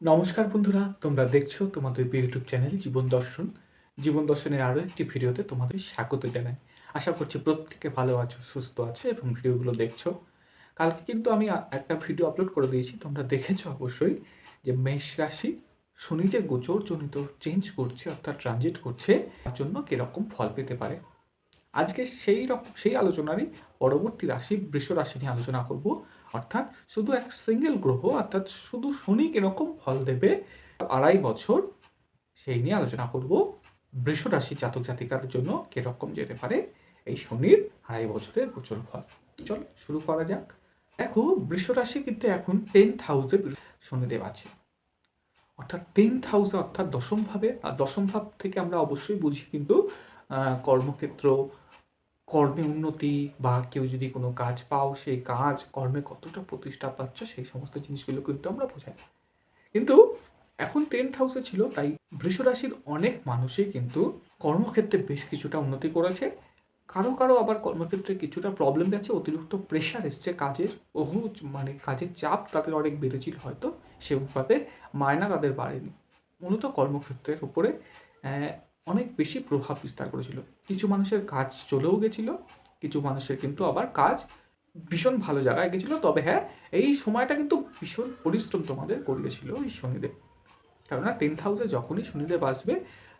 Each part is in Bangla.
নমস্কার বন্ধুরা, তোমরা দেখছ তোমাদের ইউটিউব চ্যানেল জীবন দর্শন। জীবন দর্শনের আরও একটি ভিডিওতে তোমাদের স্বাগত জানাই। আশা করছি প্রত্যেকে ভালো আছো, সুস্থ আছো এবং ভিডিওগুলো দেখছ। কালকে কিন্তু আমি একটা ভিডিও আপলোড করে দিয়েছি, তোমরা দেখেছ অবশ্যই যে মেষ রাশি শনি যে গোচরজনিত চেঞ্জ করছে অর্থাৎ ট্রানজিট করছে, তার জন্য কীরকম ফল পেতে পারে। আজকে সেই রকম, সেই আলোচনারই পরবর্তী রাশি, বৃষ রাশি নিয়ে আলোচনা করব। অর্থাৎ শুধু এক সিঙ্গেল গ্রহ, অর্থাৎ শুধু শনি কীরকম ফল দেবে আড়াই বছর, সেই নিয়ে আলোচনা করব। বৃষ রাশি জাতক জাতিকার জন্য কীরকম যেতে পারে এই শনির আড়াই বছরের গোচর ফল। চল, শুরু করা যাক। দেখো, বৃষ রাশি কিন্তু এখন টেন্থ হাউসে শনিদেব আছে। অর্থাৎ টেন্থ হাউসে অর্থাৎ দশম ভাবে, আর দশম ভাব থেকে আমরা অবশ্যই বুঝি কিন্তু কর্মক্ষেত্র কর্মে উন্নতি বা কেউ যদি কোনো কাজ পাও, সেই কাজ, কর্মে কতটা প্রতিষ্ঠা পাচ্ছ, সেই সমস্ত জিনিসগুলো কিন্তু আমরা বোঝাই। কিন্তু এখন টেন্থ হাউসে ছিল, তাই বৃষরাশির অনেক মানুষই কিন্তু কর্মক্ষেত্রে বেশ কিছুটা উন্নতি করেছে। কারও কারও আবার কর্মক্ষেত্রে কিছুটা প্রবলেম গেছে, অতিরিক্ত প্রেশার এসছে, কাজের বহু মানে কাজের চাপ তাদের অনেক বেড়েছিল হয়তো, সে অনুপাতে মায়না তাদের বাড়েনি। মূলত কর্মক্ষেত্রের উপরে অনেক বেশি প্রভাব বিস্তার করেছিল। কিছু মানুষের কাজ চলেও গেছিল, কিছু মানুষের কিন্তু আবার কাজ ভীষণ ভালো জায়গায় গেছিল। তবে হ্যাঁ এই সময়টা কিন্তু ভীষণ পরিশ্রম তোমাদের করিয়েছিল এই শনিদেব। কেননা টেন হাউসে যখনই শনিদেব আসবে,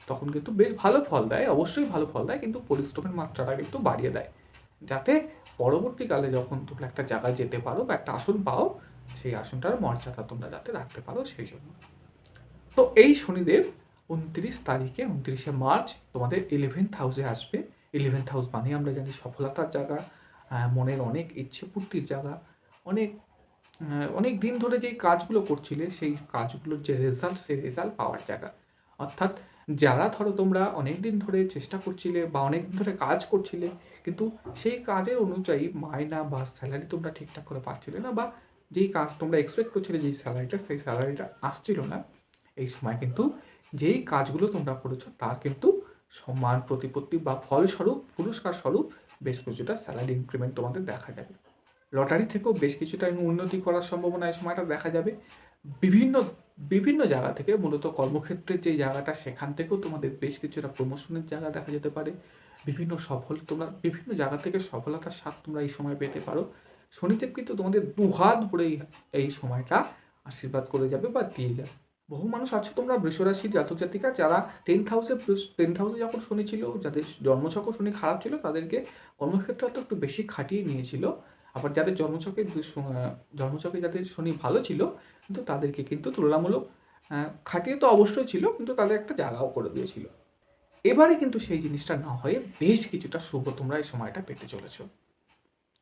তখন কিন্তু বেশ ভালো ফল দেয়, অবশ্যই ভালো ফল দেয়, কিন্তু পরিশ্রমের মাত্রাটা কিন্তু বাড়িয়ে দেয়। যাতে পরবর্তীকালে যখন তোমরা একটা জায়গায় যেতে পারো বা একটা আসন পাও, সেই আসনটার মর্যাদা তোমরা যাতে রাখতে পারো সেই জন্য। তো এই শনিদেব উনত্রিশ তারিখে, উনত্রিশে মার্চ তোমাদের ইলেভেন্থ হাউসে আসবে। ইলেভেন্থ হাউস মানে আমরা জানি সফলতার জায়গা মনের অনেক ইচ্ছে পূর্তির জায়গা। অনেক অনেক দিন ধরে যেই কাজগুলো করছিলে, সেই কাজগুলোর যে রেজাল্ট সেই রেজাল্ট পাওয়ার জায়গা। অর্থাৎ যারা ধরো তোমরা অনেক দিন ধরে চেষ্টা করছিলে বা অনেক দিন ধরে কাজ করছিলে, কিন্তু সেই কাজের অনুযায়ী মায়না বা স্যালারি তোমরা ঠিকঠাক করে পাচ্ছিলে না বা যেই কাজ তোমরা এক্সপেক্ট করছিলে, যেই স্যালারিটা সেই স্যালারিটা আসছিল না, এই সময় কিন্তু যেই কাজগুলো তোমরা করেছ তার কিন্তু সম্মান প্রতিপত্তি বা ফলস্বরূপ পুরস্কার স্বরূপ বেশ কিছুটা স্যালারি ইনক্রিমেন্ট তোমাদের দেখা যাবে। লটারি থেকেও বেশ কিছুটা উন্নতি করার সম্ভাবনা এই সময়টা দেখা যাবে। বিভিন্ন বিভিন্ন জায়গা থেকে মূলত কর্মক্ষেত্রের যে জায়গাটা, সেখান থেকেও তোমাদের বেশ কিছুটা প্রমোশনের জায়গা দেখা যেতে পারে। বিভিন্ন সফল, তোমরা বিভিন্ন জায়গা থেকে সফলতার স্বাদ তোমরা এই সময় পেতে পারো। শনিদেব কিন্তু তোমাদের দুহাত ভরে এই- এই সময়টা আশীর্বাদ করে যাবে বা দিয়ে যাবে। বহু মানুষ আছো তোমরা বৃষরাশির জাতক জাতিকা যারা টেন্থ হাউসে টেন্থ হাউসে যখন শনি ছিল, যাদের জন্মছক শনি খারাপ ছিল, তাদেরকে কর্মক্ষেত্রে হয়তো একটু বেশি খাটিয়ে নিয়েছিল। আবার যাদের জন্মছকে জন্মছকে যাদের শনি ভালো ছিল, কিন্তু তাদেরকে কিন্তু তুলনামূলক খাটিয়ে তো অবশ্যই ছিল, কিন্তু তাদের একটা জায়গাও করে দিয়েছিল। এবারে কিন্তু সেই জিনিসটা না হয়ে বেশ কিছুটা শুভ তোমরা এই সময়টা পেতে চলেছো।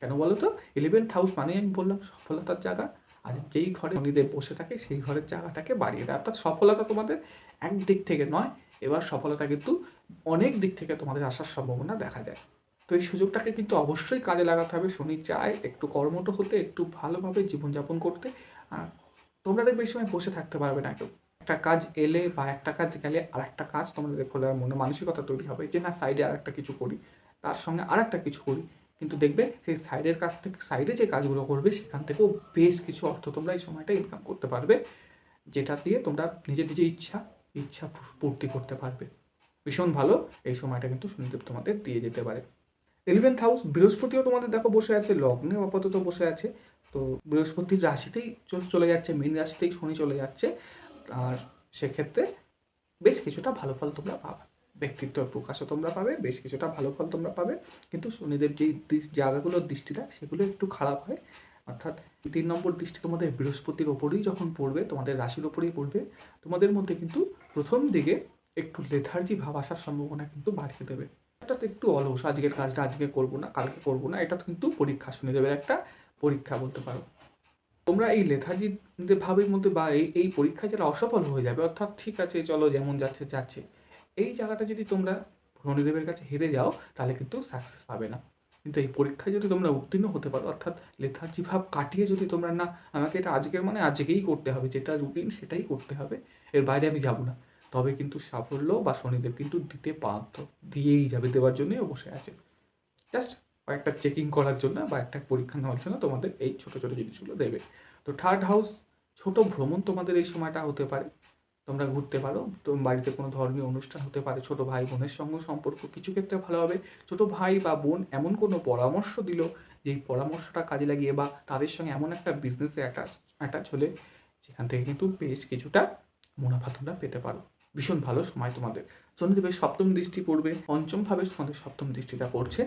কেন বলো তো? ইলেভেন্থ হাউস মানে আমি বললাম সফলতার জায়গা। আর যেই ঘরে শনিদেব বসে থাকে, সেই ঘরের জায়গাটাকে বাড়িয়ে দেয়। অর্থাৎ সফলতা তোমাদের এক দিক থেকে নয়, এবার সফলতা কিন্তু অনেক দিক থেকে তোমাদের আসার সম্ভাবনা দেখা যায়। তো এই সুযোগটাকে কিন্তু অবশ্যই কাজে লাগাতে হবে। শনি চায় একটু কর্মঠ হতে, একটু ভালোভাবে জীবনযাপন করতে। তোমরা দেখবে এই সময় বসে থাকতে পারবে না কেউ। একটা কাজ এলে বা একটা কাজ গেলে আর একটা কাজ তোমাদের খোলার মনে মানসিকতা তৈরি হবে যে, না সাইডে আর একটা কিছু করি, তার সঙ্গে আর একটা কিছু করি। কিন্তু দেখবে সেই সাইডের কাছ থেকে সাইডে যে কাজগুলো করবে, সেখান থেকেও বেশ কিছু অর্থ তোমরা এই সময়টা ইনকাম করতে পারবে, যেটা দিয়ে তোমরা নিজের নিজের ইচ্ছা ইচ্ছা পূর্তি করতে পারবে। ভীষণ ভালো, এই সময়টা কিন্তু শনিদেব তোমাদের দিয়ে যেতে পারে। ইলেভেন্থ হাউস বৃহস্পতিও তোমাদের দেখো বসে আছে, লগ্নে আপাতত বসে আছে, তো বৃহস্পতির রাশিতেই চলে যাচ্ছে, মীন রাশিতেই শনি চলে যাচ্ছে, আর সেক্ষেত্রে বেশ কিছুটা ভালো ফল তোমরা পাবে। ব্যক্তিত্ব প্রকাশও তোমরা পাবে, বেশ কিছুটা ভালো ফল তোমরা পাবে। কিন্তু শনিদেব যেই জায়গাগুলোর দৃষ্টি দেয় সেগুলো একটু খারাপ হয়। অর্থাৎ তিন নম্বর দৃষ্টি তোমাদের বৃহস্পতির ওপরেই যখন পড়বে, তোমাদের রাশির ওপরেই পড়বে, তোমাদের মধ্যে কিন্তু প্রথম দিকে একটু লেথার্জি ভাব আসার সম্ভাবনা কিন্তু বাড়িয়ে দেবে। অর্থাৎ একটু অলস, আজকের কাজটা আজকে করব না, কালকে করব না, এটা কিন্তু পরীক্ষা, শনিদেবের একটা পরীক্ষা বলতে পারো। তোমরা এই লেথার্জি ভাবের মধ্যে বা এই এই পরীক্ষায় যারা অসফল হয়ে যাবে, অর্থাৎ ঠিক আছে, চলো যেমন যাচ্ছে যাচ্ছে। এই জায়গাটা যদি তোমরা শনিদেবের কাছে হেরে যাও, তাহলে কিন্তু সাকসেস পাবে না। কিন্তু এই পরীক্ষায় যদি তোমরা উত্তীর্ণ হতে পারো, অর্থাৎ লেথার্জি ভাব কাটিয়ে যদি তোমরা না, আমাকে এটা আজকের মানে আজকেই করতে হবে, যেটা রুটিন সেটাই করতে হবে, এর বাইরে আমি যাব না। তবে কিন্তু সাফল্য বা শনিদেব কিন্তু দিতে বাধ্য, দিয়েই যাবে, দেওয়ার জন্যই বসে আছে। জাস্ট কয়েকটা চেকিং করার জন্য বা একটা পরীক্ষা নেওয়ার জন্য তোমাদের এই ছোটো ছোটো জিনিসগুলো দেবে। তো থার্ড হাউস ছোট ভ্রমণ তোমাদের এই সময়টা হতে পারে। তোমরা ঘুরতে পারো। তো বাড়িতে কোনো ধর্মীয় অনুষ্ঠান হতে পারে। ছোট ভাই বোনের সঙ্গে সম্পর্ক কিছু ক্ষেত্রে ভালো হবে। ছোট ভাই বা বোন এমন কোনো পরামর্শ দিল যে পরামর্শটা কাজে লাগিয়ে বা তাদের সঙ্গে এমন একটা বিজনেসে অ্যাটাচ অ্যাটাচ হলে যেখান থেকে কিন্তু বেশ কিছুটা মুনাফা তোমরা পেতে পারো। ভীষণ ভালো সময় তোমাদের। শনিদেবের সপ্তম দৃষ্টি পড়বে। পঞ্চমভাবে তোমাদের সপ্তম দৃষ্টিটা পড়ছে।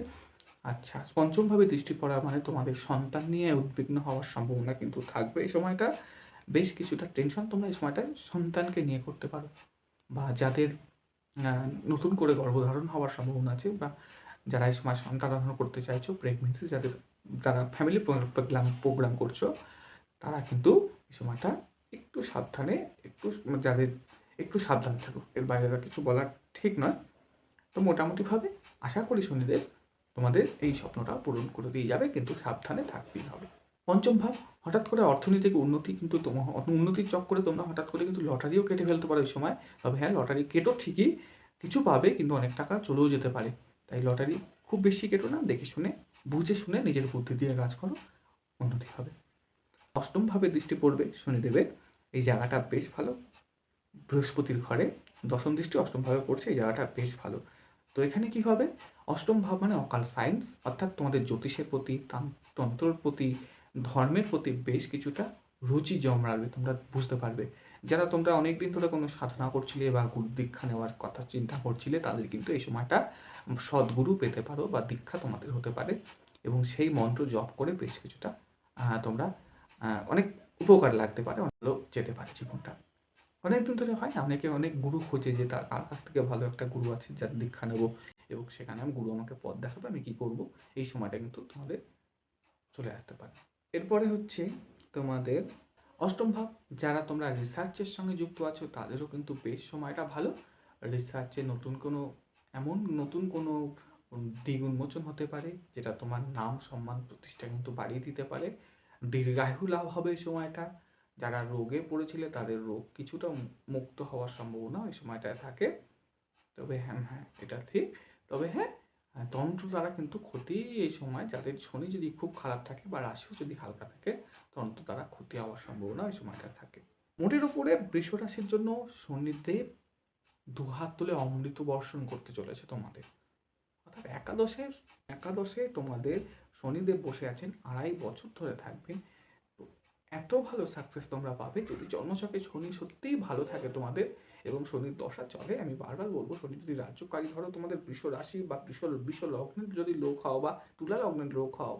আচ্ছা পঞ্চমভাবে দৃষ্টি পড়া মানে তোমাদের সন্তান নিয়ে উদ্বিগ্ন হওয়ার সম্ভাবনা কিন্তু থাকবে এই সময়টা। বেশ কিছুটা টেনশন তোমরা এই সময়টায় সন্তানকে নিয়ে করতে পারো। বা যাদের নতুন করে গর্ভধারণ হওয়ার সম্ভাবনা আছে বা যারা এই সময় সন্তান করতে চাইছো প্রেগনেন্সি যাদের, যারা ফ্যামিলি প্রোগ্রাম প্রোগ্রাম করছ, তারা কিন্তু এই সময়টা একটু সাবধানে, একটু যাদের একটু সাবধান থাকো। এর বাইরে কিছু বলার ঠিক নয়। তো মোটামুটিভাবে আশা করি শনিদেব তোমাদের এই স্বপ্নটা পূরণ করে দিয়ে যাবে, কিন্তু সাবধানে থাকতেই হবে। পঞ্চম ভাব, হঠাৎ করে অর্থনৈতিক উন্নতি কিন্তু তোমার উন্নতির চক্করে তোমরা হঠাৎ করে কিন্তু লটারিও কেটে ফেলতে পারো এই সময়। তবে হ্যাঁ লটারি কেটো ঠিকই, কিছু পাবে কিন্তু অনেক টাকা চলেও যেতে পারে। তাই লটারি খুব বেশি কেটো না, দেখে শুনে, বুঝে শুনে নিজের বুদ্ধি দিয়ে কাজ করো, উন্নতি হবে। অষ্টমভাবে দৃষ্টি পড়বে শনিদেবের, এই জায়গাটা বেশ ভালো। বৃহস্পতির ঘরে দশম দৃষ্টি অষ্টমভাবে পড়ছে, এই জায়গাটা বেশ ভালো। তো এখানে কি হবে? অষ্টম ভাব মানে অকাল সায়েন্স অর্থাৎ তোমাদের জ্যোতিষের প্রতি, তান- তন্ত্রর প্রতি ধর্মের প্রতি বেশ কিছুটা রুচি জমরাবে তোমরা বুঝতে পারবে। যারা তোমরা অনেক দিন ধরে কোনো সাধনা করছিলে বা গুরু দীক্ষা নেওয়ার কথা চিন্তা করছিলে, তাদের কিন্তু এই সময়টা সদ্গুরু পেতে পারো বা দীক্ষা তোমাদের হতে পারে এবং সেই মন্ত্র জপ করে বেশ কিছুটা তোমরা অনেক উপকার লাগতে পারে ভালো যেতে পারে জীবনটা। অনেক দিন ধরে হয় অনেকে অনেক গুরু খোঁজে যে তার কাছ থেকে ভালো একটা গুরু আছে যার দীক্ষা নেব এবং সেখানে আমি গুরু আমাকে পথ দেখাবে, আমি কী করব? এই সময়টা কিন্তু তোমাদের চলে আসতে পারে। এরপরে হচ্ছে তোমাদের অষ্টম ভাব। যারা তোমরা রিসার্চের সঙ্গে যুক্ত আছো, তাদেরও কিন্তু বেশ সময়টা ভালো। রিসার্চে নতুন কোনো, এমন নতুন কোনো দিক উন্মোচন হতে পারে, যেটা তোমার নাম সম্মান প্রতিষ্ঠা কিন্তু বাড়িয়ে দিতে পারে। দীর্ঘায়ু লাভ হবে এই সময়টা। যারা রোগে পড়েছিলে, তাদের রোগ কিছুটা মুক্ত হওয়ার সম্ভাবনা ওই সময়টায় থাকে। তবে হ্যাঁ হ্যাঁ এটা ঠিক। তবে হ্যাঁ তন্ত্র দ্বারা কিন্তু ক্ষতি এই সময় যাদের শনি যদি খুব খারাপ থাকে বা রাশিও যদি হালকা থাকে তন্ত্র দ্বারা ক্ষতি হওয়ার সম্ভাবনা ওই সময়টা থাকে। মোটের উপরে বৃষ রাশির জন্য শনিদেব দুহাত তুলে অমৃত বর্ষণ করতে চলেছে তোমাদের। অর্থাৎ একাদশে একাদশে তোমাদের শনিদেব বসে আছেন, আড়াই বছর ধরে থাকবেন। এত ভালো সাকসেস তোমরা পাবে যদি জন্মছকে শনি সত্যিই ভালো থাকে তোমাদের এবং শনির দশা চলে। আমি বারবার বলব, শনি যদি রাজ্যকারী ধরো, তোমাদের বৃষ রাশি বা বৃষ বৃষ লগ্নের যদি লোক হও বা তুলা লগ্নের লোক হও,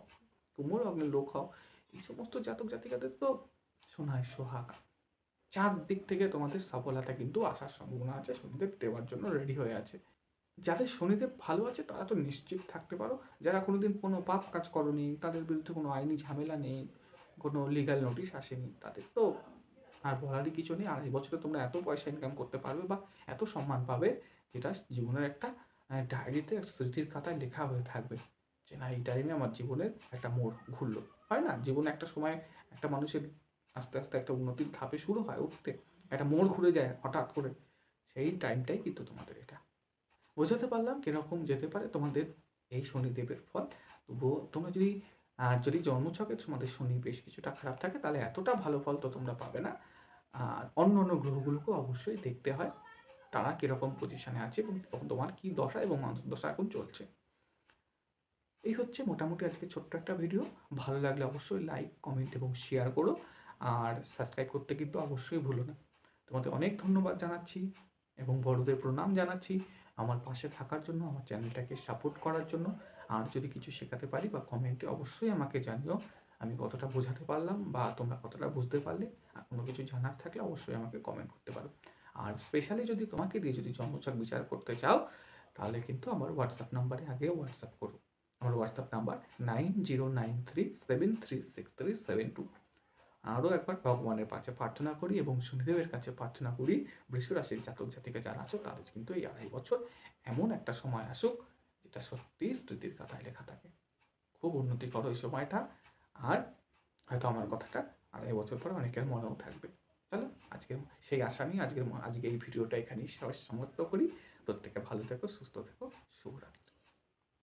কুম্ভ লগ্নের লোক হও, এই সমস্ত জাতক জাতিকাদের তো সোনায় সোহাগা। চার দিক থেকে তোমাদের সফলতা কিন্তু আসার সম্ভাবনা আছে, শনিদেব দেওয়ার জন্য রেডি হয়ে আছে। যাদের শনিদেব ভালো আছে, তারা তো নিশ্চিত থাকতে পারো। যারা কোনোদিন কোনো পাপ কাজ করনি, তাদের বিরুদ্ধে কোনো আইনি ঝামেলা নেই কোনো লিগাল নোটিশ আসেনি তাদের। তো আর বলারই কিছু নেই, আড়াই বছরে তোমরা এত পয়সা ইনকাম করতে পারবে বা এত সম্মান পাবে, যেটা জীবনের একটা ডায়েরিতে স্মৃতির খাতায় লেখা হয়ে থাকবে। যে না, এই টাইমে আমার জীবনের একটা মোড় ঘুরলো। হয় না? জীবনে একটা সময় একটা মানুষের আস্তে আস্তে একটা উন্নতির ধাপে শুরু হয় উঠতে। একটা মোড় ঘুরে যায় হঠাৎ করে। সেই টাইমটাই কিন্তু তোমাদের এটা। বোঝাতে পারলাম কীরকম যেতে পারে তোমাদের এই শনিদেবের ফল। তবুও তোমরা যদি আর যদি জন্মছকে তোমাদের শনি বেশ কিছুটা খারাপ থাকে, তাহলে এতটা ভালো ফল তো তোমরা পাবে না। আর অন্য অন্য গ্রহগুলোকেও অবশ্যই দেখতে হয়, তারা কীরকম পজিশানে আছে এবং তোমার কী দশা এবং অন্তর্দশা এখন চলছে। এই হচ্ছে মোটামুটি আজকে ছোট্ট একটা ভিডিও ভালো লাগলে অবশ্যই লাইক কমেন্ট এবং শেয়ার করো। আর সাবস্ক্রাইব করতে কিন্তু অবশ্যই ভুলো না। তোমাদের অনেক ধন্যবাদ জানাচ্ছি এবং বড়দের প্রণাম জানাচ্ছি। আমার পাশে থাকার জন্য, আমার চ্যানেলটাকে সাপোর্ট করার জন্য। আর যদি কিছু শেখাতে পারি বা কমেন্টে অবশ্যই আমাকে জানিও। আমি কতটা বোঝাতে পারলাম বা তোমরা কতটা বুঝতে পারলে আর কোনো কিছু জানার থাকলে অবশ্যই আমাকে কমেন্ট করতে পারো। আর স্পেশালি যদি তোমাকে দিয়ে যদি জন্মছক বিচার করতে চাও, তাহলে কিন্তু আমার হোয়াটসঅ্যাপ নাম্বারে আগে হোয়াটসঅ্যাপ করো। আমার WhatsApp number nine zero nine three seven three six three seven two আরও একবার ভগবানের কাছে প্রার্থনা করি এবং শনিদেবের কাছে প্রার্থনা করি বৃষ রাশির জাতক জাতিকা যারা আছো, তাদের কিন্তু এই আড়াই বছর এমন একটা সময় আসুক যেটা সত্যি স্মৃতির কথায় লেখা থাকে খুব উন্নতি করো এই সময়টা। আর হয়তো আমার কথাটা আর বছর পরে অনেকের মনেও থাকবে। চলো আজকে সেই আশা নিয়ে আজকের আজকে এই ভিডিওটা এখানেই সমাপ্ত করি। প্রত্যেকে ভালো থেকো, সুস্থ থেকো। শুভরাত্রি।